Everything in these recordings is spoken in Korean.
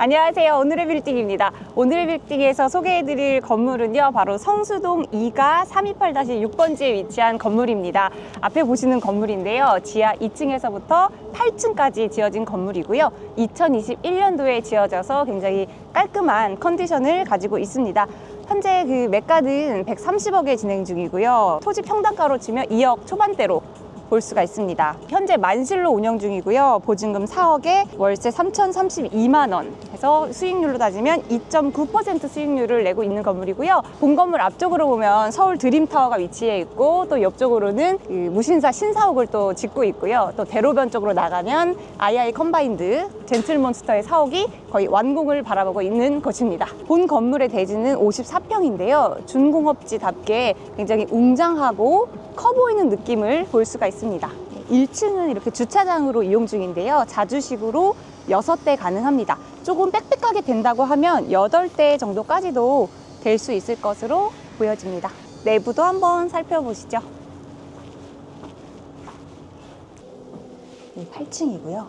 안녕하세요. 오늘의 빌딩입니다. 오늘의 빌딩에서 소개해드릴 건물은요, 바로 성수동 2가 328-6번지에 위치한 건물입니다. 앞에 보시는 건물인데요, 지하 2층에서부터 8층까지 지어진 건물이고요. 2021년도에 지어져서 굉장히 깔끔한 컨디션을 가지고 있습니다. 현재 그 매가는 130억에 진행 중이고요. 토지 평당가로 치면 2억 초반대로 볼 수가 있습니다. 현재 만실로 운영 중이고요. 보증금 4억에 월세 3,032만 원 해서 수익률로 따지면 2.9% 수익률을 내고 있는 건물이고요. 본 건물 앞쪽으로 보면 서울 드림타워가 위치해 있고 또 옆쪽으로는 그 무신사 신사옥을 또 짓고 있고요. 또 대로변 쪽으로 나가면 아이아이 컴바인드 젠틀몬스터의 사옥이 거의 완공을 바라보고 있는 곳입니다. 본 건물의 대지는 54평인데요. 준공업지답게 굉장히 웅장하고 커 보이는 느낌을 볼 수가 있습니다. 1층은 이렇게 주차장으로 이용 중인데요. 자주식으로 6대 가능합니다. 조금 빽빽하게 된다고 하면 8대 정도까지도 될 수 있을 것으로 보여집니다. 내부도 한번 살펴보시죠. 8층이고요.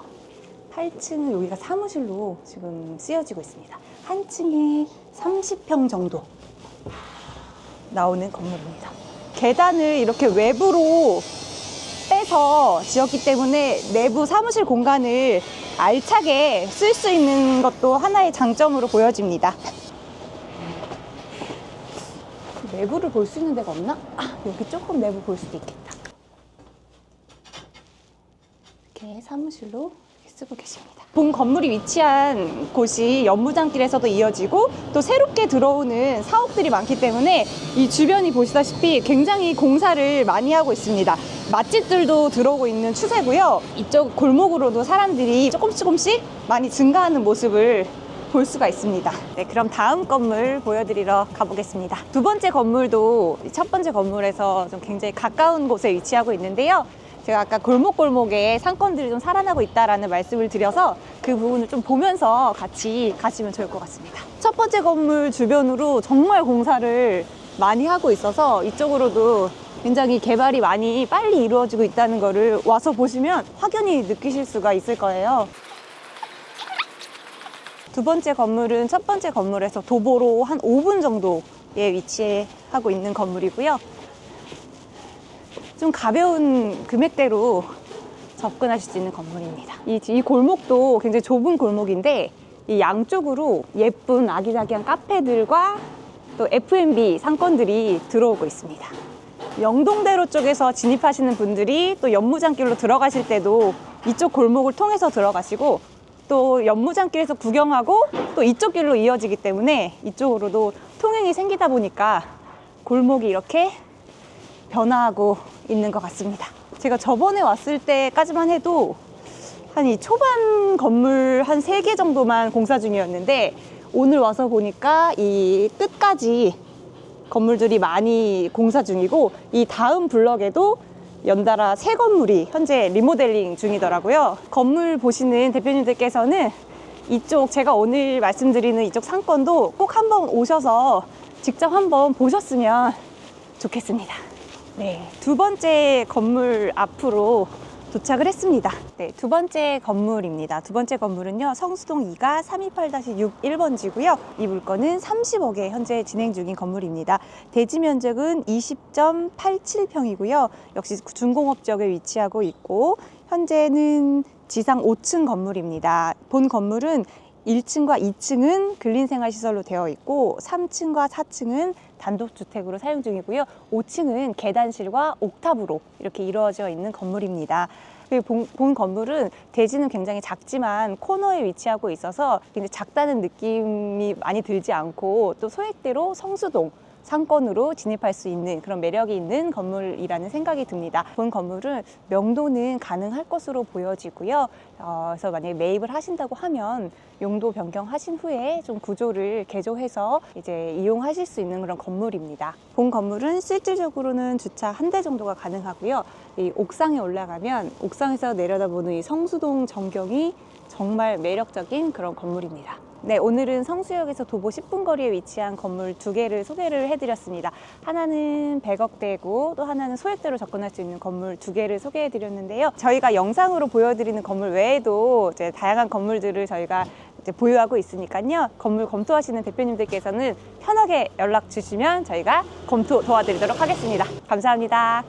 8층은 여기가 사무실로 지금 쓰여지고 있습니다. 한 층에 30평 정도 나오는 건물입니다. 계단을 이렇게 외부로 빼서 지었기 때문에 내부 사무실 공간을 알차게 쓸 수 있는 것도 하나의 장점으로 보여집니다. 내부를 볼 수 있는 데가 없나? 아, 여기 조금 내부 볼 수도 있겠다. 이렇게 사무실로 쓰고 계십니다. 본 건물이 위치한 곳이 연무장길에서도 이어지고 또 새롭게 들어오는 사업들이 많기 때문에 이 주변이 보시다시피 굉장히 공사를 많이 하고 있습니다. 맛집들도 들어오고 있는 추세고요. 이쪽 골목으로도 사람들이 조금씩 조금씩 많이 증가하는 모습을 볼 수가 있습니다. 네, 그럼 다음 건물 보여드리러 가보겠습니다. 두 번째 건물도 첫 번째 건물에서 좀 굉장히 가까운 곳에 위치하고 있는데요. 제가 아까 골목골목에 상권들이 좀 살아나고 있다라는 말씀을 드려서 그 부분을 좀 보면서 같이 가시면 좋을 것 같습니다. 첫 번째 건물 주변으로 정말 공사를 많이 하고 있어서 이쪽으로도 굉장히 개발이 많이 빨리 이루어지고 있다는 거를 와서 보시면 확연히 느끼실 수가 있을 거예요. 두 번째 건물은 첫 번째 건물에서 도보로 한 5분 정도에 위치하고 있는 건물이고요. 좀 가벼운 금액대로 접근하실 수 있는 건물입니다. 이, 이 골목도 굉장히 좁은 골목인데 이 양쪽으로 예쁜 아기자기한 카페들과 또 F&B 상권들이 들어오고 있습니다. 영동대로 쪽에서 진입하시는 분들이 또 연무장길로 들어가실 때도 이쪽 골목을 통해서 들어가시고 또 연무장길에서 구경하고 또 이쪽 길로 이어지기 때문에 이쪽으로도 통행이 생기다 보니까 골목이 이렇게 변화하고 있는 것 같습니다. 제가 저번에 왔을 때까지만 해도 한 이 초반 건물 한 세 개 정도만 공사 중이었는데 오늘 와서 보니까 이 끝까지 건물들이 많이 공사 중이고 이 다음 블럭에도 연달아 새 건물이 현재 리모델링 중이더라고요. 건물 보시는 대표님들께서는 이쪽 제가 오늘 말씀드리는 이쪽 상권도 꼭 한번 오셔서 직접 한번 보셨으면 좋겠습니다. 네, 두 번째 건물 앞으로 도착을 했습니다. 네, 두 번째 건물입니다. 두 번째 건물은요, 성수동 2가 328-61번지고요. 이 물건은 30억에 현재 진행 중인 건물입니다. 대지 면적은 20.87평이고요. 역시 준공업 지역에 위치하고 있고, 현재는 지상 5층 건물입니다. 본 건물은 1층과 2층은 근린생활시설로 되어 있고 3층과 4층은 단독주택으로 사용 중이고요. 5층은 계단실과 옥탑으로 이렇게 이루어져 있는 건물입니다. 그리고 본, 본 건물은 대지는 굉장히 작지만 코너에 위치하고 있어서 굉장히 작다는 느낌이 많이 들지 않고 또 소액대로 성수동 상권으로 진입할 수 있는 그런 매력이 있는 건물이라는 생각이 듭니다. 본 건물은 명도는 가능할 것으로 보여지고요. 어, 그래서 만약에 매입을 하신다고 하면 용도 변경하신 후에 좀 구조를 개조해서 이제 이용하실 수 있는 그런 건물입니다. 본 건물은 실질적으로는 주차 한 대 정도가 가능하고요. 이 옥상에 올라가면 옥상에서 내려다보는 이 성수동 전경이 정말 매력적인 그런 건물입니다. 네, 오늘은 성수역에서 도보 10분 거리에 위치한 건물 두 개를 소개를 해드렸습니다. 하나는 100억대고 또 하나는 소액대로 접근할 수 있는 건물 두 개를 소개해드렸는데요. 저희가 영상으로 보여드리는 건물 외에도 이제 다양한 건물들을 저희가 이제 보유하고 있으니까요. 건물 검토하시는 대표님들께서는 편하게 연락 주시면 저희가 검토 도와드리도록 하겠습니다. 감사합니다.